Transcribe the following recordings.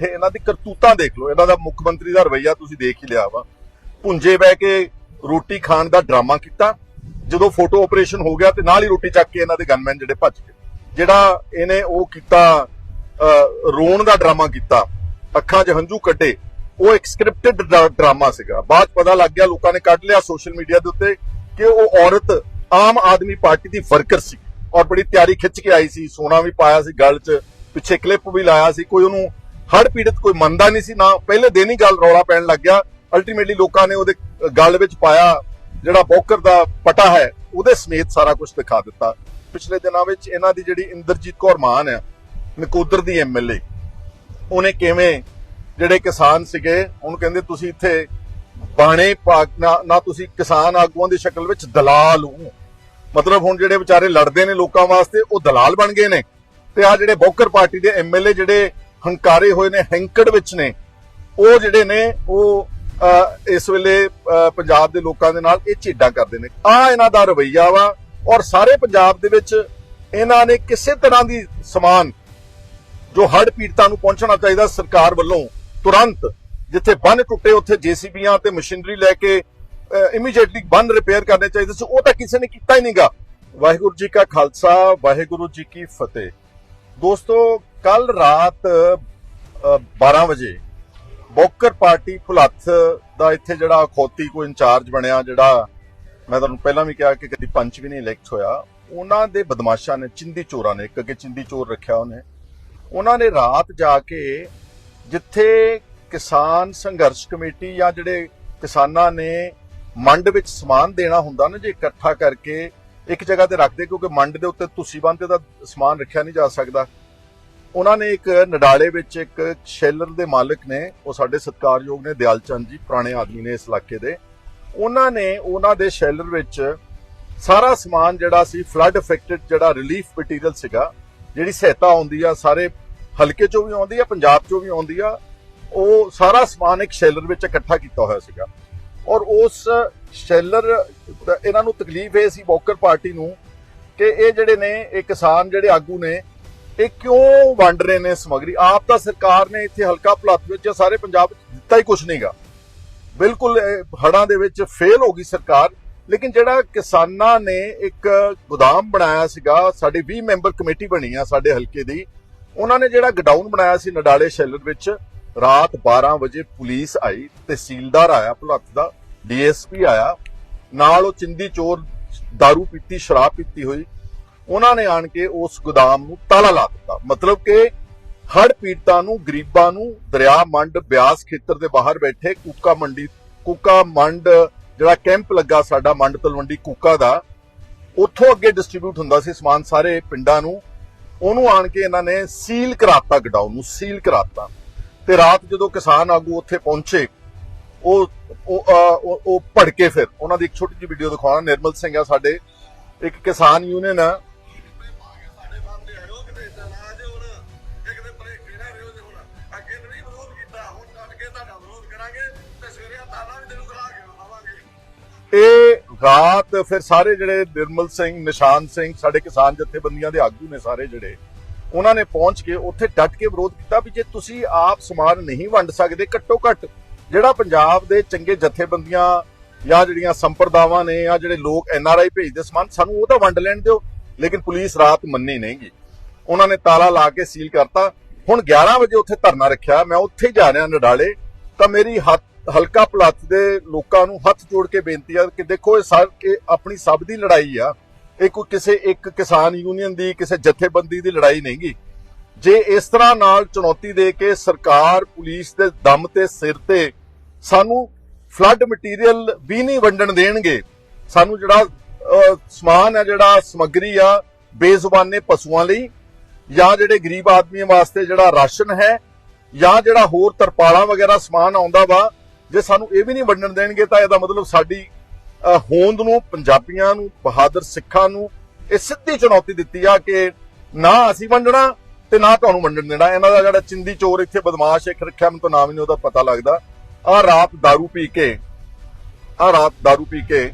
ਇਹਨਾਂ ਦੀ ਕਰਤੂਤਾਂ ਦੇਖ ਲਓ, ਇਹਨਾਂ ਦਾ ਮੁੱਖ ਮੰਤਰੀ ਦਾ ਰਵਈਆ ਤੁਸੀਂ ਦੇਖ ਹੀ ਲਿਆ ਵਾ। ਪੁੰਜੇ ਬਹਿ ਕੇ ਰੋਟੀ ਖਾਣ ਦਾ ਡਰਾਮਾ ਕੀਤਾ, ਜਦੋਂ ਫੋਟੋ ਆਪਰੇਸ਼ਨ ਹੋ ਗਿਆ ਤੇ ਨਾਲ ਹੀ ਰੋਟੀ ਚੱਕ ਕੇ ਇਹਨਾਂ ਦੇ ਗਨਮੈਨ ਜਿਹੜੇ ਭੱਜ ਗਏ। ਜਿਹੜਾ ਇਹਨੇ ਉਹ ਕੀਤਾ ਰੋਣ ਦਾ ਡਰਾਮਾ ਕੀਤਾ, ਅੱਖਾਂ 'ਚ ਹੰਝੂ ਕੱਢੇ, ਉਹ ਇੱਕ ਸਕ੍ਰਿਪਟਡ ਡਰਾਮਾ ਸੀਗਾ। ਬਾਅਦ ਪਤਾ ਲੱਗ ਗਿਆ, ਲੋਕਾਂ ਨੇ ਕੱਢ ਲਿਆ ਸੋਸ਼ਲ ਮੀਡੀਆ ਦੇ ਉੱਤੇ ਕਿ ਉਹ ਔਰਤ ਆਮ ਆਦਮੀ ਪਾਰਟੀ ਦੀ ਵਰਕਰ ਸੀ ਔਰ ਬੜੀ ਤਿਆਰੀ ਖਿੱਚ ਕੇ ਆਈ ਸੀ, ਸੋਨਾ ਵੀ ਪਾਇਆ ਸੀ ਗਲ 'ਚ, ਪਿੱਛੇ ਕਲਿੱਪ ਵੀ ਲਾਇਆ ਸੀ, ਕੋਈ ਉਹਨੂੰ ਹੜ ਪੀੜਤ ਕੋਈ ਮੰਨਦਾ ਨਹੀਂ ਸੀ, ਨਾ ਪਹਿਲੇ ਦਿਨ ਹੀ ਗੱਲ ਰੌਲਾ ਪੈਣ ਲੱਗ ਗਿਆ। ਅਲਟੀਮੇਟਲੀ ਲੋਕਾਂ ਨੇ ਉਹਦੇ ਗਲ ਵਿੱਚ ਪਾਇਆ ਜਿਹੜਾ ਬੋਕਰ ਦਾ ਪਟਾ ਹੈ, ਉਹਦੇ ਸਮੇਤ ਸਾਰਾ ਕੁਝ ਦਿਖਾ ਦਿੱਤਾ। ਪਿਛਲੇ ਦਿਨਾਂ ਵਿੱਚ ਇਹਨਾਂ ਦੀ ਜਿਹੜੀ ਇੰਦਰਜੀਤ ਕੌਰ ਮਾਨ ਹੈ ਨਕੋਦਰ ਦੀ ਐਮਐਲਏ ਉਹਨੇ ਕਿਵੇਂ ਜਿਹੜੇ ਕਿਸਾਨ ਸੀਗੇ, ਉਹਨੂੰ ਕਹਿੰਦੇ ਤੁਸੀਂ ਇੱਥੇ ਬਾਣੇ ਨਾ ਤੁਸੀਂ ਕਿਸਾਨ ਆਗੂਆਂ ਦੀ ਸ਼ਕਲ ਵਿੱਚ ਦਲਾਲ ਹੋ। ਮਤਲਬ ਹੁਣ ਜਿਹੜੇ ਵਿਚਾਰੇ ਲੜਦੇ ਨੇ ਲੋਕਾਂ ਵਾਸਤੇ, ਉਹ ਦਲਾਲ ਬਣ ਗਏ ਨੇ। ਤੇ ਆ ਜਿਹੜੇ ਬੋਕਰ ਪਾਰਟੀ ਦੇ ਐਮਐਲਏ ਜਿਹੜੇ ਹੰਕਾਰੇ ਹੋਏ ਨੇ, ਹੈਂਕੜ ਵਿੱਚ ਨੇ। ਉਹ ਜਿਹੜੇ ਨੇ, ਉਹ ਇਸ ਵੇਲੇ ਪੰਜਾਬ ਦੇ ਲੋਕਾਂ ਦੇ ਨਾਲ ਇਹ ਝੇਡਾਂ ਕਰਦੇ ਨੇ। ਆ ਇਹਨਾਂ ਦਾ ਰਵਈਆ ਵਾ ਔਰ ਸਾਰੇ ਪੰਜਾਬ ਦੇ ਵਿੱਚ ਇਹਨਾਂ ਨੇ ਕਿਸੇ ਤਰ੍ਹਾਂ ਦੀ ਸਮਾਨ ਜੋ ਹੜ੍ਹ ਪੀੜਤਾਂ ਨੂੰ ਪਹੁੰਚਣਾ ਚਾਹੀਦਾ ਸਰਕਾਰ ਵੱਲੋਂ ਤੁਰੰਤ ਜਿੱਥੇ ਬੰਨ ਟੁੱਟੇ, ਉੱਥੇ ਜੀਸੀਬੀਆਂ ਤੇ ਮਸ਼ੀਨਰੀ ਲੈ ਕੇ ਇਮੀਡੀਏਟਲੀ ਬੰਨ ਰਿਪੇਅਰ ਕਰਨੇ ਚਾਹੀਦੇ ਸੀ, ਉਹ ਤਾਂ ਕਿਸੇ ਨੇ ਕੀਤਾ ਹੀ ਨਹੀਂਗਾ ਵਾਹਿਗੁਰੂ ਜੀ ਕਾ ਖਾਲਸਾ, ਵਾਹਿਗੁਰੂ ਜੀ ਕੀ ਫਤਿਹ। ਦੋਸਤੋ ਕੱਲ ਰਾਤ ਅ, 12 ਵਜੇ ਬੋਕਰ ਪਾਰਟੀ ਭੁਲੱਥ ਦਾ ਇੱਥੇ ਜਿਹੜਾ ਅਖੌਤੀ ਕੋਈ ਇੰਚਾਰਜ ਬਣਿਆ ਜਿਹੜਾ ਮੈਂ ਤੁਹਾਨੂੰ ਪਹਿਲਾਂ ਵੀ ਕਿਹਾ ਕਿ ਕਦੀ ਪੰਚ ਵੀ ਨਹੀਂ ਇਲੈਕਟ ਹੋਇਆ ਉਹਨਾਂ ਦੇ ਬਦਮਾਸ਼ਾਂ ਨੇ ਚਿੰਦੀ ਚੋਰਾਂ ਨੇ ਇੱਕ ਅੱਗੇ ਚਿੰਦੀ ਚੋਰ ਰੱਖਿਆ ਉਹਨੇ ਉਹਨਾਂ ਨੇ ਰਾਤ ਜਾ ਕੇ ਜਿੱਥੇ ਕਿਸਾਨ ਸੰਘਰਸ਼ ਕਮੇਟੀ ਜਾਂ ਜਿਹੜੇ ਕਿਸਾਨਾਂ ਨੇ ਮੰਡ ਵਿੱਚ ਸਮਾਨ ਦੇਣਾ ਹੁੰਦਾ ਨਾ ਜੇ ਇਕੱਠਾ ਕਰਕੇ ਇੱਕ ਜਗ੍ਹਾ ਤੇ ਰੱਖਦੇ, ਕਿਉਂਕਿ ਮੰਡ ਦੇ ਉੱਤੇ ਤੁਸੀਂ ਬੰਨ੍ਹ ਦਾ ਸਮਾਨ ਰੱਖਿਆ ਨਹੀਂ ਜਾ ਸਕਦਾ। ਉਹਨਾਂ ਨੇ ਇੱਕ ਨਡਾਲੇ ਵਿੱਚ ਇੱਕ ਸ਼ੈਲਰ ਦੇ ਮਾਲਕ ਨੇ, ਉਹ ਸਾਡੇ ਸਤਿਕਾਰਯੋਗ ਨੇ ਦਿਆਲ ਚੰਦ ਜੀ, ਪੁਰਾਣੇ ਆਦਮੀ ਨੇ ਇਸ ਇਲਾਕੇ ਦੇ। ਉਹਨਾਂ ਨੇ ਉਹਨਾਂ ਦੇ ਸ਼ੈਲਰ ਵਿੱਚ ਸਾਰਾ ਸਮਾਨ ਜਿਹੜਾ ਸੀ ਫਲੱਡ ਅਫੈਕਟਡ ਜਿਹੜਾ ਰਿਲੀਫ ਮਟੀਰੀਅਲ ਸੀਗਾ, ਜਿਹੜੀ ਸਹਾਇਤਾ ਆਉਂਦੀ ਆ, ਸਾਰੇ ਹਲਕੇ ਚੋਂ ਵੀ ਆਉਂਦੀ ਆ, ਪੰਜਾਬ ਚੋਂ ਵੀ ਆਉਂਦੀ ਆ, ਉਹ ਸਾਰਾ ਸਮਾਨ ਇੱਕ ਸ਼ੈਲਰ ਵਿੱਚ ਇਕੱਠਾ ਕੀਤਾ ਹੋਇਆ ਸੀਗਾ। ਔਰ ਉਸ ਸ਼ੈਲਰ, ਇਹਨਾਂ ਨੂੰ ਤਕਲੀਫ ਇਹ ਸੀ ਵੋਕਰ ਪਾਰਟੀ ਨੂੰ ਕਿ ਇਹ ਜਿਹੜੇ ਨੇ, ਇਹ ਕਿਸਾਨ ਜਿਹੜੇ ਆਗੂ ਨੇ, ਇਹ ਕਿਉਂ ਵੰਡ ਰਹੇ ਨੇ ਸਮਗਰੀ? ਆਪ ਤਾਂ ਸਰਕਾਰ ਨੇ ਇੱਥੇ ਹਲਕਾ ਭਲੱਤ ਵਿੱਚ ਸਾਰੇ ਪੰਜਾਬ ਵਿੱਚ ਦਿੱਤਾ ਹੀ ਕੁਝ ਨਹੀਂਗਾ ਬਿਲਕੁਲ, ਇਹ ਹੜ੍ਹਾਂ ਦੇ ਵਿੱਚ ਫੇਲ ਹੋ ਗਈ ਸਰਕਾਰ, ਲੇਕਿਨ ਜਿਹੜਾ ਕਿਸਾਨਾਂ ਨੇ ਇੱਕ ਗੋਦਾਮ ਬਣਾਇਆ ਸੀਗਾ, ਸਾਡੀ 20 ਮੈਂਬਰ ਕਮੇਟੀ ਬਣੀ ਆ ਸਾਡੇ ਹਲਕੇ ਦੀ, ਉਹਨਾਂ ਨੇ ਜਿਹੜਾ ਗਡਾਊਨ ਬਣਾਇਆ ਸੀ ਨਡਾਲੇ ਸ਼ੈਲਰ ਵਿੱਚ ਰਾਤ 12 ਵਜੇ ਪੁਲਿਸ ਆਈ, ਤਹਿਸੀਲਦਾਰ ਆਇਆ ਭੁਲੱਥ ਦਾ, ਡੀਐਸਪੀ ਆਇਆ। ਨਾਲ ਉਹ ਚਿੰਦੀ ਚੋਰ दारू ਪੀਤੀ, ਸ਼ਰਾਬ ਪੀਤੀ ਹੋਈ। ਉਹਨਾਂ ਨੇ ਆਣ ਕੇ ਉਸ ਗੋਦਾਮ ਨੂੰ ਤਾਲਾ ਲਾ ਦਿੱਤਾ। ਮਤਲਬ ਕਿ ਹੜ ਪੀੜਤਾਂ ਨੂੰ, ਗਰੀਬਾਂ ਨੂੰ ਦਰਿਆ, ਮੰਡ, ਬਿਆਸ ਖੇਤਰ ਦੇ ਬਾਹਰ ਬੈਠੇ ਕੂਕਾ ਮੰਡੀ, ਕੂਕਾ ਮੰਡ, ਜਿਹੜਾ ਕੈਂਪ ਲੱਗਾ ਸਾਡਾ ਮੰਡ ਤਲਵੰਡੀ ਕੂਕਾ ਦਾ, ਉੱਥੋਂ ਅੱਗੇ ਡਿਸਟ੍ਰੀਬਿਊਟ ਹੁੰਦਾ ਸੀ ਸਮਾਨ ਸਾਰੇ ਪਿੰਡਾਂ ਨੂੰ। ਉਹਨੂੰ ਆਣ ਕੇ ਇਹਨਾਂ ਨੇ ਸੀਲ ਕਰਾਤਾ ਗਡਾਊਨ ਨੂੰ, ਸੀਲ ਕਰਾਤਾ। ਤੇ ਰਾਤ ਜਦੋਂ ਕਿਸਾਨ ਆਗੂ ਉੱਥੇ ਪਹੁੰਚੇ, ਉਹ ਉਹ ਭੜਕੇ ਫਿਰ। ਉਹਨਾਂ ਦੀ ਇੱਕ ਛੋਟੀ ਜਿਹੀ ਵੀਡੀਓ ਦਿਖਾਉਣਾ। ਨਿਰਮਲ ਸਿੰਘ ਆ ਸਾਡੇ। ਇੱਕ ਕਿਸਾਨ ਯੂਨੀਅਨ ਆ। ਇਹ ਰਾਤ ਫਿਰ ਸਾਰੇ ਜਿਹੜੇ ਨਿਰਮਲ ਸਿੰਘ, ਨਿਸ਼ਾਨ ਸਿੰਘ, ਸਾਡੇ ਕਿਸਾਨ ਜਥੇਬੰਦੀਆਂ ਦੇ ਆਗੂ ਨੇ ਸਾਰੇ ਜਿਹੜੇ ਉਹਨਾਂ ਨੇ ਪਹੁੰਚ ਕੇ ਉੱਥੇ ਡਟ ਕੇ ਵਿਰੋਧ ਕੀਤਾ ਵੀ ਜੇ ਤੁਸੀਂ ਆਪ ਸਮਾਨ ਨਹੀਂ ਵੰਡ ਸਕਦੇ ਘੱਟੋ ਘੱਟ, ਜਿਹੜਾ ਪੰਜਾਬ ਦੇ ਚੰਗੇ ਜਥੇਬੰਦੀਆਂ ਜਾਂ ਜਿਹੜੀਆਂ ਸੰਪਰਦਾਵਾਂ ਨੇ ਜਾਂ ਜਿਹੜੇ ਲੋਕ ਐਨਆਰਆਈ ਭੇਜਦੇ ਸਮਾਨ, ਸਾਨੂੰ ਉਹ ਤਾਂ ਵੰਡ ਲੈਣ ਦਿਓ। ਲੇਕਿਨ ਪੁਲਿਸ ਰਾਤ ਮੰਨੀ ਨਹੀਂਗੀ ਉਹਨਾਂ ਨੇ ਤਾਲਾ ਲਾ ਕੇ ਸੀਲ ਕਰਤਾ। ਹੁਣ 11 ਵਜੇ ਉੱਥੇ ਧਰਨਾ ਰੱਖਿਆ। ਮੈਂ ਉੱਥੇ ਜਾ ਰਿਹਾ ਨਡਾਲੇ। ਤਾਂ ਮੇਰੀ ਹੱਥ, ਹਲਕਾ ਪਲੱਥ ਦੇ ਲੋਕਾਂ ਨੂੰ ਹੱਥ ਜੋੜ ਕੇ ਬੇਨਤੀ ਆ ਕਿ ਦੇਖੋ ਇਹ ਸਰ ਆਪਣੀ ਸਭ ਦੀ ਲੜਾਈ ਆ। ਇਹ ਕੋਈ ਕਿਸੇ ਇੱਕ ਕਿਸਾਨ ਯੂਨੀਅਨ ਦੀ, ਕਿਸੇ ਜਥੇਬੰਦੀ ਦੀ ਲੜਾਈ ਨਹੀਂਗੀ। ਜੇ ਇਸ ਤਰ੍ਹਾਂ ਨਾਲ ਚੁਣੌਤੀ ਦੇ ਕੇ ਸਰਕਾਰ ਪੁਲਿਸ ਦੇ ਦਮ ਤੇ ਸਿਰ ਤੇ ਸਾਨੂੰ ਫਲੱਡ ਮਟੀਰੀਅਲ ਵੀ ਨਹੀਂ ਵੰਡਣ ਦੇਣਗੇ, ਸਾਨੂੰ ਜਿਹੜਾ ਸਮਾਨ ਹੈ, ਜਿਹੜਾ ਸਮੱਗਰੀ ਆ, ਬੇਜ਼ੁਬਾਨੇ ਪਸ਼ੂਆਂ ਲਈ, ਜਾਂ ਜਿਹੜੇ ਗਰੀਬ ਆਦਮੀਆਂ ਵਾਸਤੇ ਜਿਹੜਾ ਰਾਸ਼ਨ ਹੈ, ਜਾਂ ਜਿਹੜਾ ਹੋਰ ਤਰਪਾਲਾਂ ਵਗੈਰਾ ਸਮਾਨ ਆਉਂਦਾ ਵਾ, ਜੇ ਸਾਨੂੰ ਇਹ ਵੀ ਨਹੀਂ ਵੰਡਣ ਦੇਣਗੇ, ਤਾਂ ਇਹਦਾ ਮਤਲਬ ਸਾਡੀ ਹੋਂਦ ਨੂੰ ਪੰਜਾਬੀਆਂ ਨੂੰ ਬਹਾਦਰ ਸਿੱਖਾਂ ਨੂੰ ਇਹ ਸਿੱਧੀ ਚੁਣੌਤੀ ਦਿੱਤੀ ਆ ਕਿ ਨਾ ਅਸੀਂ ਵੰਡਣਾ ਤੇ ਨਾ ਤੁਹਾਨੂੰ ਵੰਡਣ ਦੇਣਾ ਇਹਨਾਂ ਦਾ ਜਿਹੜਾ ਚਿੰਦੀ ਚੋਰ ਇੱਥੇ ਬਦਮਾਸ਼ ਇੱਕ ਰੱਖਿਆ ਮੈਨੂੰ ਤਾਂ ਨਾਮ ਹੀ ਨਹੀਂ ਉਹਦਾ ਪਤਾ ਲੱਗਦਾ ਆ ਰਾਤ दारू ਪੀ ਕੇ ਆ ਰਾਤ दारू ਪੀ ਕੇ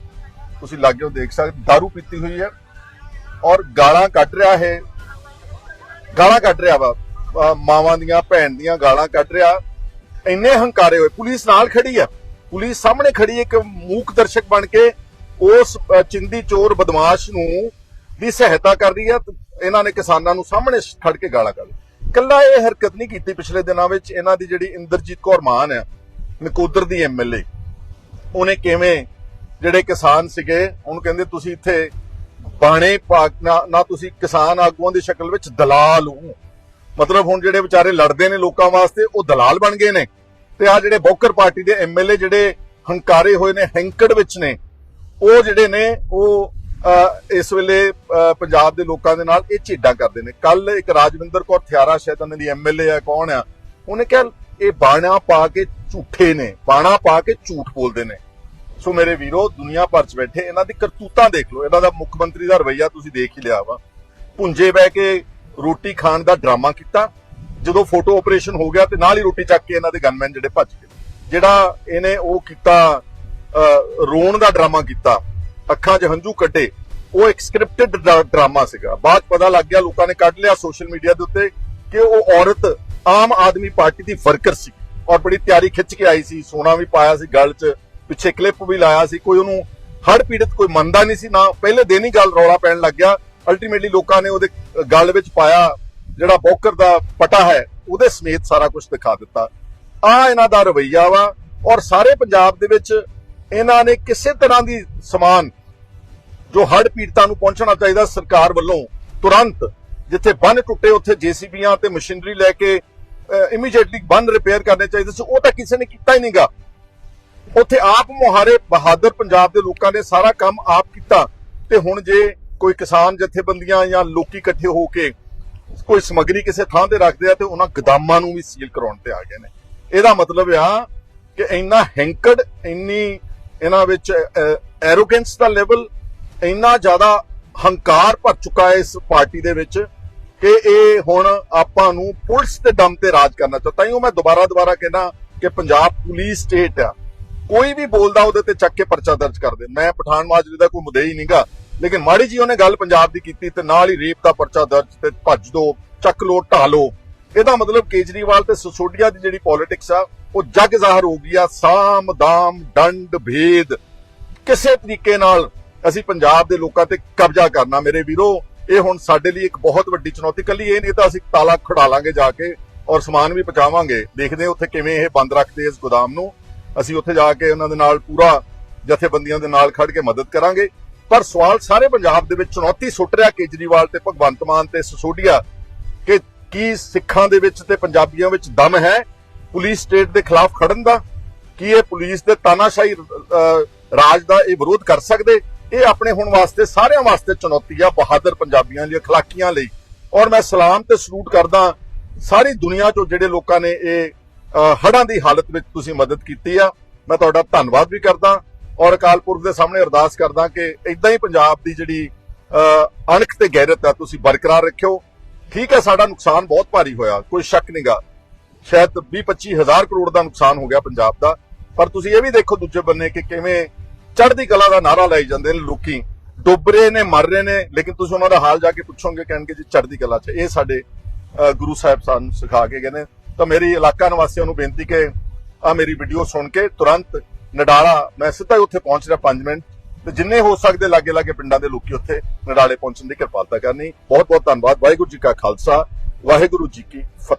ਤੁਸੀਂ ਲਾਗੇ ਦੇਖ ਸਕਦੇ दारू ਪੀਤੀ ਹੋਈ ਹੈ ਔਰ ਗਾਲਾਂ ਕੱਢ ਰਿਹਾ ਹੈ ਗਾਲਾਂ ਕੱਢ ਰਿਹਾ ਵਾ ਅਹ ਮਾਵਾਂ ਦੀਆਂ ਭੈਣ ਦੀਆਂ ਗਾਲਾਂ ਕੱਢ ਰਿਹਾ ਇੰਨੇ ਹੰਕਾਰੇ ਹੋਏ ਪੁਲਿਸ ਨਾਲ ਖੜੀ ਆ ਪੁਲਿਸ ਸਾਹਮਣੇ ਖੜੀ ਇੱਕ ਮੂਕ ਦਰਸ਼ਕ ਬਣ ਕੇ ਉਸ ਚਿੰਦੀ ਚੋਰ ਬਦਮਾਸ਼ ਨੂੰ ਦੀ ਸਹਾਇਤਾ ਕਰ ਰਹੀ ਆ ਇਹਨਾਂ ਨੇ ਕਿਸਾਨਾਂ ਨੂੰ ਸਾਹਮਣੇ ਖੜ ਕੇ ਗਾਲਾਂ ਕੱਢ ਕੱਲਾ ਇਹ ਹਰਕਤ ਨਹੀਂ ਕੀਤੀ ਪਿਛਲੇ ਦਿਨਾਂ ਵਿੱਚ, ਇਹਨਾਂ ਦੀ ਜਿਹੜੀ ਇੰਦਰਜੀਤ ਕੌਰ ਮਾਨ ਆ, ਨਕੋਦਰ ਦੀ ਐਮਐਲਏ ਉਹਨੇ ਕਿਵੇਂ ਜਿਹੜੇ ਕਿਸਾਨ ਸੀਗੇ, ਉਹਨੂੰ ਕਹਿੰਦੇ ਤੁਸੀਂ ਇੱਥੇ ਬਾਣੇ ਨਾ ਤੁਸੀਂ ਕਿਸਾਨ ਆਗੂਆਂ ਦੀ ਸ਼ਕਲ ਵਿੱਚ ਦਲਾਲ ਹੋ। ਮਤਲਬ ਹੁਣ ਜਿਹੜੇ ਵਿਚਾਰੇ ਲੜਦੇ ਨੇ ਲੋਕਾਂ ਵਾਸਤੇ, ਉਹ ਦਲਾਲ ਬਣ ਗਏ ਨੇ। ਤੇ ਆ ਜਿਹੜੇ ਬੌਕਰ ਪਾਰਟੀ ਦੇ ਐਮਐਲਏ ਜਿਹੜੇ ਹੰਕਾਰੇ ਹੋਏ ਨੇ, ਹੈਂਕੜ ਵਿੱਚ ਨੇ, ਉਹ ਜਿਹੜੇ ਨੇ, ਉਹ ਇਸ ਵੇਲੇ ਪੰਜਾਬ ਦੇ ਲੋਕਾਂ ਦੇ ਨਾਲ ਇਹ ਝੇਡਾਂ ਕਰਦੇ ਨੇ। ਕੱਲ ਇੱਕ ਰਾਜਵਿੰਦਰ ਕੌਰ ਥਿਆਰਾ ਸ਼ਾਇਦ ਉਹਨਾਂ ਦੀ ਐਮਐਲਏ ਆ, ਕੌਣ ਆ? ਉਹਨੇ ਕਿਹਾ, ਇਹ ਬਾਣਾ ਪਾ ਕੇ ਝੂਠੇ ਨੇ, ਬਾਣਾ ਪਾ ਕੇ ਝੂਠ ਬੋਲਦੇ ਨੇ। ਸੋ ਮੇਰੇ ਵੀਰੋ, ਦੁਨੀਆ ਭਰ ਚ ਬੈਠੇ, ਇਹਨਾਂ ਦੀ ਕਰਤੂਤਾਂ ਦੇਖ ਲਓ। ਇਹਨਾਂ ਦਾ ਮੁੱਖ ਮੰਤਰੀ ਦਾ ਰਵਈਆ ਤੁਸੀਂ ਦੇਖ ਹੀ ਲਿਆ ਵਾ। ਪੁੰਜੇ ਬਹਿ ਕੇ ਰੋਟੀ ਖਾਣ ਦਾ ਡਰਾਮਾ ਕੀਤਾ ਜਦੋਂ ਫੋਟੋ ਆਪਰੇਸ਼ਨ ਹੋ ਗਿਆ ਤੇ ਨਾਲ ਹੀ ਰੋਟੀ ਚੱਕ ਕੇ ਇਹਨਾਂ ਦੇ ਗਨਮੈਨ ਜਿਹੜੇ ਭੱਜ ਗਏ। ਜਿਹੜਾ ਇਹਨੇ ਉਹ ਕੀਤਾ ਰੋਣ ਦਾ ਡਰਾਮਾ ਕੀਤਾ, ਅੱਖਾਂ 'ਚ ਹੰਝੂ ਕੱਢੇ ਉਹ ਇੱਕ ਸਕ੍ਰਿਪਟਡ ਡਰਾਮਾ ਸੀਗਾ। ਬਾਅਦ ਪਤਾ ਲੱਗ ਗਿਆ, ਲੋਕਾਂ ਨੇ ਕੱਢ ਲਿਆ ਸੋਸ਼ਲ ਮੀਡੀਆ ਦੇ ਉੱਤੇ ਕਿ ਉਹ ਔਰਤ ਆਮ ਆਦਮੀ ਪਾਰਟੀ ਦੀ ਵਰਕਰ ਸੀ ਔਰ ਬੜੀ ਤਿਆਰੀ ਖਿੱਚ ਕੇ ਆਈ ਸੀ, ਸੋਨਾ ਵੀ ਪਾਇਆ ਸੀ ਗਲ 'ਚ, ਪਿੱਛੇ ਕਲਿੱਪ ਵੀ ਲਾਇਆ ਸੀ, ਕੋਈ ਉਹਨੂੰ ਹੜ ਪੀੜਤ ਕੋਈ ਮੰਨਦਾ ਨਹੀਂ ਸੀ, ਨਾ ਪਹਿਲੇ ਦਿਨ ਹੀ ਗੱਲ ਰੌਲਾ ਪੈਣ ਲੱਗ ਗਿਆ। ਅਲਟੀਮੇਟਲੀ ਲੋਕਾਂ ਨੇ ਉਹਦੇ ਗਲ ਵਿੱਚ ਪਾਇਆ। ਜਿਹੜਾ ਬੌਕਰ ਦਾ ਪਟਾ ਹੈ, ਉਹਦੇ ਸਮੇਤ ਸਾਰਾ ਕੁਝ ਦਿਖਾ ਦਿੱਤਾ। ਆ ਇਹਨਾਂ ਦਾ ਰਵਈਆ ਵਾ ਔਰ ਸਾਰੇ ਪੰਜਾਬ ਦੇ ਵਿੱਚ ਇਹਨਾਂ ਨੇ ਕਿਸੇ ਤਰ੍ਹਾਂ ਦੀ ਸਮਾਨ ਜੋ ਹੜ੍ਹ ਪੀੜਤਾਂ ਨੂੰ ਪਹੁੰਚਣਾ ਚਾਹੀਦਾ ਸਰਕਾਰ ਵੱਲੋਂ ਤੁਰੰਤ ਜਿੱਥੇ ਬੰਨ ਟੁੱਟੇ ਉੱਥੇ ਜੀਸੀਬੀਆਂ ਤੇ ਮਸ਼ੀਨਰੀ ਲੈ ਕੇ ਇਮੀਡੀਏਟਲੀ ਬੰਨ ਰਿਪੇਅਰ ਕਰਨੇ ਚਾਹੀਦੇ ਸੀ, ਉਹ ਤਾਂ ਕਿਸੇ ਨੇ ਕੀਤਾ ਹੀ ਨਹੀਂਗਾ ਉੱਥੇ ਆਪ ਮੁਹਾਰੇ ਬਹਾਦਰ ਪੰਜਾਬ ਦੇ ਲੋਕਾਂ ਨੇ ਸਾਰਾ ਕੰਮ ਆਪ ਕੀਤਾ ਤੇ ਹੁਣ ਜੇ ਕੋਈ ਕਿਸਾਨ ਜਥੇਬੰਦੀਆਂ ਜਾਂ ਲੋਕੀ ਇਕੱਠੇ ਹੋ ਕੇ ਕੋਈ ਸਮੱਗਰੀ ਕਿਸੇ ਥਾਂ ਤੇ ਰੱਖਦੇ ਆ ਤੇ ਉਹਨਾਂ ਗਦਾਮਾਂ ਨੂੰ ਵੀ ਸੀਲ ਕਰਾਉਣ ਤੇ ਆ ਗਏ ਨੇ। ਇਹਦਾ ਮਤਲਬ ਆ ਕਿ ਇੰਨਾ ਹੈਂਕੜ ਇੰਨੀ ਇਹਨਾਂ ਵਿੱਚ ਐਰੋਗੈਂਸ ਦਾ ਲੈਵਲ ਇੰਨਾ ਜ਼ਿਆਦਾ ਹੰਕਾਰ ਭਰ ਚੁੱਕਾ ਹੈ ਇਸ ਪਾਰਟੀ ਦੇ ਵਿੱਚ ਕਿ ਇਹ ਹੁਣ ਆਪਾਂ ਨੂੰ ਪੁਲਿਸ ਦੇ ਦਮ ਤੇ ਰਾਜ ਕਰਨਾ ਚਾਹਤਾ ਹਾਂ ਮੈਂ ਦੁਬਾਰਾ ਦੁਬਾਰਾ ਕਹਿੰਦਾ ਕਿ ਪੰਜਾਬ ਪੁਲਿਸ ਸਟੇਟ ਆ, ਕੋਈ ਵੀ ਬੋਲਦਾ ਉਹਦੇ ਤੇ ਚੱਕ ਕੇ ਪਰਚਾ ਦਰਜ ਕਰਦੇ ਮੈਂ ਪਠਾਨ ਮਾਜਰੇ ਦਾ ਕੋਈ ਮੁੱਦੇ ਹੀ ਨਹੀਂਗਾ ਲੇਕਿਨ ਮਾੜੀ ਜੀ ਉਹਨੇ ਗੱਲ ਪੰਜਾਬ ਦੀ ਕੀਤੀ ਤੇ ਨਾਲ ਹੀ ਰੇਪ ਦਾ ਪਰਚਾ ਦਰਜ ਤੇ ਭੱਜ ਦੋ, ਚੱਕ ਲੋ ਢਾ ਲੋ। ਇਹਦਾ ਮਤਲਬ ਕੇਜਰੀਵਾਲ ਤੇ ਸਸੋਡੀਆ ਦੀ ਜਿਹੜੀ ਪੋਲਿਟਿਕਸ ਆ, ਉਹ ਜੱਗ ਜ਼ਾਹਰ ਹੋ ਗਈ ਆ। ਸਾਮ, ਦਾਮ ਡੰਡ ਭੇਦ। ਕਿਸੇ ਤਰੀਕੇ ਨਾਲ ਅਸੀਂ ਪੰਜਾਬ ਦੇ ਲੋਕਾਂ ਤੇ ਕਬਜ਼ਾ ਕਰਨਾ ਮੇਰੇ ਵੀਰੋ। ਇਹ ਹੁਣ ਸਾਡੇ ਲਈ ਇੱਕ ਬਹੁਤ ਵੱਡੀ ਚੁਣੌਤੀ। ਕੱਲੀ ਇਹ ਨਹੀਂ ਤਾਂ ਅਸੀਂ ਤਾਲਾ ਖੜਾ ਲਾਂਗੇ ਜਾ ਕੇ ਔਰ ਸਮਾਨ ਵੀ ਪਹੁੰਚਾਵਾਂਗੇ। ਦੇਖਦੇ ਹਾਂ ਉੱਥੇ ਕਿਵੇਂ ਇਹ ਬੰਦ ਰੱਖਦੇ ਇਸ ਗੋਦਾਮ ਨੂੰ। ਅਸੀਂ ਉੱਥੇ ਜਾ ਕੇ ਉਹਨਾਂ ਦੇ ਨਾਲ ਪੂਰਾ ਜਥੇਬੰਦੀਆਂ ਦੇ ਨਾਲ ਖੜ ਕੇ ਮਦਦ ਕਰਾਂਗੇ। ਪਰ ਸਵਾਲ ਸਾਰੇ ਪੰਜਾਬ ਦੇ ਵਿੱਚ ਚੁਣੌਤੀ ਸੁੱਟ ਰਿਹਾ ਕੇਜਰੀਵਾਲ ਤੇ ਭਗਵੰਤ ਮਾਨ ਤੇ ਸਸੋਡੀਆ ਕਿ ਕੀ ਸਿੱਖਾਂ ਦੇ ਵਿੱਚ ਤੇ ਪੰਜਾਬੀਆਂ ਵਿੱਚ ਦਮ ਹੈ ਪੁਲਿਸ ਸਟੇਟ ਦੇ ਖਿਲਾਫ ਖੜਨ ਦਾ? ਕੀ ਇਹ ਪੁਲਿਸ ਦੇ ਤਾਨਾਸ਼ਾਹੀ ਰਾਜ ਦਾ ਇਹ ਵਿਰੋਧ ਕਰ ਸਕਦੇ? ਇਹ ਆਪਣੇ ਹੁਣ ਵਾਸਤੇ ਸਾਰਿਆਂ ਵਾਸਤੇ ਚੁਣੌਤੀ ਆ ਬਹਾਦਰ ਪੰਜਾਬੀਆਂ ਲਈ ਅਖਲਾਕੀਆਂ ਲਈ। ਔਰ ਮੈਂ ਸਲਾਮ ਤੇ ਸਲੂਟ ਕਰਦਾ ਸਾਰੀ ਦੁਨੀਆ ਚੋਂ ਜਿਹੜੇ ਲੋਕਾਂ ਨੇ ਇਹ ਅਹ, ਹੜ੍ਹਾਂ ਦੀ ਹਾਲਤ ਵਿੱਚ ਤੁਸੀਂ ਮਦਦ ਕੀਤੀ ਆ। ਮੈਂ ਤੁਹਾਡਾ ਧੰਨਵਾਦ ਵੀ ਕਰਦਾ। ਔਰ ਅਕਾਲ ਪੁਰਖ ਦੇ ਸਾਹਮਣੇ ਅਰਦਾਸ ਕਰਦਾ ਕਿ ਇਦਾਂ ਹੀ ਪੰਜਾਬ ਦੀ ਜਿਹੜੀ ਅਹ, ਅਣਖ ਤੇ ਗੈਰਤ ਆ ਤੁਸੀਂ ਬਰਕਰਾਰ ਰੱਖਿਓ। ਠੀਕ ਹੈ ਸਾਡਾ ਨੁਕਸਾਨ ਬਹੁਤ ਭਾਰੀ ਹੋਇਆ ਕੋਈ ਸ਼ੱਕ ਨਹੀਂਗਾ ਸ਼ਾਇਦ 20-25 ਹਜ਼ਾਰ ਕਰੋੜ ਦਾ ਨੁਕਸਾਨ ਹੋ ਗਿਆ ਪੰਜਾਬ ਦਾ। ਪਰ ਤੁਸੀਂ ਇਹ ਵੀ ਦੇਖੋ ਦੂਜੇ ਬੰਨੇ ਕਿ ਕਿਵੇਂ ਚੜ੍ਹਦੀ ਕਲਾ ਦਾ ਨਾਰਾ ਲਾਈ ਜਾਂਦੇ ਨੇ ਲੋਕੀ। ਡੁੱਬ ਰਹੇ ਨੇ ਮਰ ਰਹੇ ਨੇ ਲੇਕਿਨ ਤੁਸੀਂ ਉਹਨਾਂ ਦਾ ਹਾਲ ਜਾ ਕੇ ਪੁੱਛੋਗੇ ਕਹਿਣਗੇ ਜੀ ਚੜ੍ਹਦੀ ਕਲਾ 'ਚ। ਇਹ ਸਾਡੇ ਗੁਰੂ ਸਾਹਿਬ ਸਾਨੂੰ ਸਿਖਾ ਕੇ ਗਏ ਨੇ। ਤਾਂ ਮੇਰੀ ਇਲਾਕਾ ਨਿਵਾਸੀਆਂ ਨੂੰ ਬੇਨਤੀ ਕਿ ਆ ਮੇਰੀ ਵੀਡੀਓ ਸੁਣ ਕੇ ਤੁਰੰਤ ਨਡਾਲਾ, ਮੈਂ ਸਿੱਧਾ ਹੀ ਉੱਥੇ ਪਹੁੰਚ ਰਿਹਾ 5 ਮਿੰਟ। ਤੇ ਜਿੰਨੇ ਹੋ ਸਕਦੇ ਲਾਗੇ ਲਾਗੇ ਪਿੰਡਾਂ ਦੇ ਲੋਕੀ ਉੱਥੇ ਨਡਾਲੇ ਪਹੁੰਚਣ ਦੀ ਕਿਰਪਾਲਤਾ ਕਰਨੀ। ਬਹੁਤ ਬਹੁਤ ਧੰਨਵਾਦ। ਵਾਹਿਗੁਰੂ ਜੀ ਕਾ ਖਾਲਸਾ, ਵਾਹਿਗੁਰੂ ਜੀ ਕੀ ਫਤਿਹ।